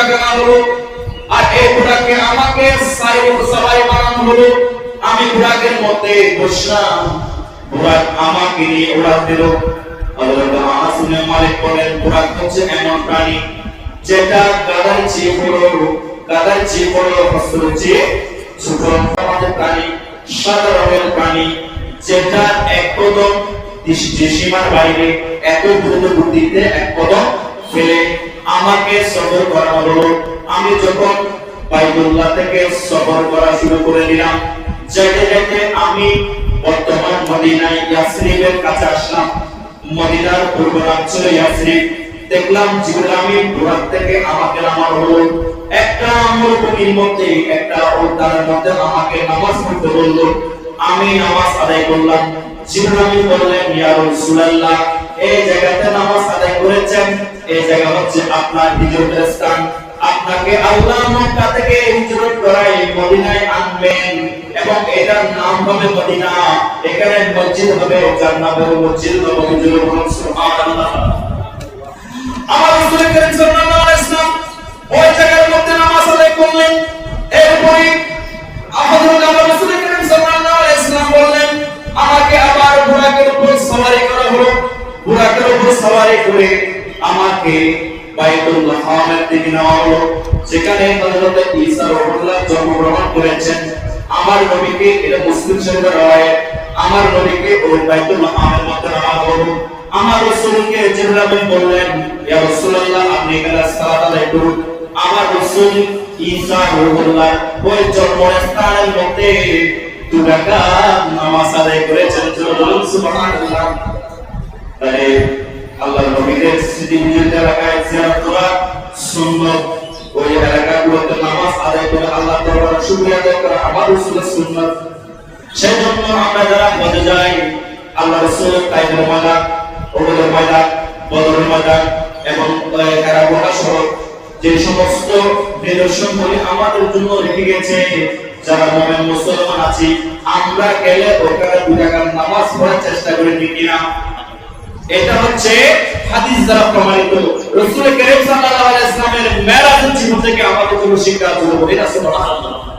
আনা হলো, আর এই বুড়াকে আমাকে সাইড সবাই বানানো হলো। আমি বুড়াকের মধ্যে বসলাম। বুড়াক আমাকে নিয়ে উড়াত দিল। মালিক বলেন বুড়াক হচ্ছে এমন প্রাণী যেটা গাদার চেয়ে বড় গাদার চেয়ে বড় হস্তের চেয়ে ছোট আমাদের প্রাণী, সাদা রঙের প্রাণী, যেটা এক কদম সীমার বাইরে, এত দ্রুত গতিতে এক কদম ফেলে আমাকে সফর করা হলো। আমি যখন বাইতুল্লাহ থেকে সফর করা শুরু করে দিলাম যেতে যেতে আমি বর্তমান মদিনায় ইয়াসরিবের কাছে আসলাম। মদিনার পূর্বাঞ্চলে ইয়াসরিব দেখলাম জিবরিল আমিন দূরাত থেকে আমাকে নামার হলো। একটা মরুভূমির মধ্যে, একটা উদ্যানের মধ্যে আমাকে নামাজ পড়তে বলল। আমি নামাজ আদায় করলাম। জিবরিল আমিন বললেন, ইয়া রাসূলুল্লাহ, এই জায়গাতে নামাজ এই জায়গা হচ্ছে আপনার হিজরতের স্থান। আপনাকে আল্লাহ মক্কা থেকে হিজরত করাই মদিনায় আনবেন এবং এটার নাম হবে মদিনা। এখানে মসজিদ হবে যার নাম হবে। মসজিদ নববী সুবহানাল্লাহ। আমার রাসূল করিম সাল্লাল্লাহু আলাইহি ওয়াসাল্লাম ওই জায়গার মধ্যে নামাজ আদায় করলেন। এরপরে আমাদের আমার রাসূল করিম সাল্লাল্লাহু আলাইহি ওয়াসাল্লাম বললেন, আমাকে আবার বুরাকের উপর সওয়ারি করা হলো। বুরাকের উপর সওয়ারি করে আমাকে বাইতুল্লাহ হারামের দিকে নেওয়া হলো। সেখানে হযরত ঈসা রাহমাতুল্লাহ জন্মগ্রহণ করেছেন। আমার নবীকে এটা মুসলিম শরীফের রায়। আমার নবীকে ওই বাইতুল্লাহ হারামের মধ্যে নেওয়া হলো। আমার রাসূলকে জিবরাইল বললেন, ইয়া রাসূলুল্লাহ, আপনি এখানে সালাত আদায় করুন। আমার রাসূল ঈসা রূহুল্লাহ ওই জন্মস্থানের মধ্যে দুরাকা নামাজ আদায় করেছেন। বলুন, সুবহানাল্লাহ। ওই এলাকাগুলোতে নামাজ আদায় করে আল্লাহ শুকরিয়া আদায় করা আমার রাসূলের সুন্নাত। সেই জন্য আমরা যারা যাই, আল্লাহ রসুল তাইদের ময়দান, ওগুলোর ময়দান, বদরের ময়দান এবং সহ যে সমস্ত নিদর্শনগুলি আমাদের জন্য রেখে গেছে, যারা মোমেন মুসলমান আছি, আমরা গেলে ওখানে নামাজ পড়ার চেষ্টা করি কিনা? এটা হচ্ছে হাদিস দ্বারা প্রমাণিত। রসুল করিম ওয়াসাল্লামের মেরাজের জীবন থেকে আমাদের জন্য শিক্ষা আছে বলি না। সুবহানাল্লাহ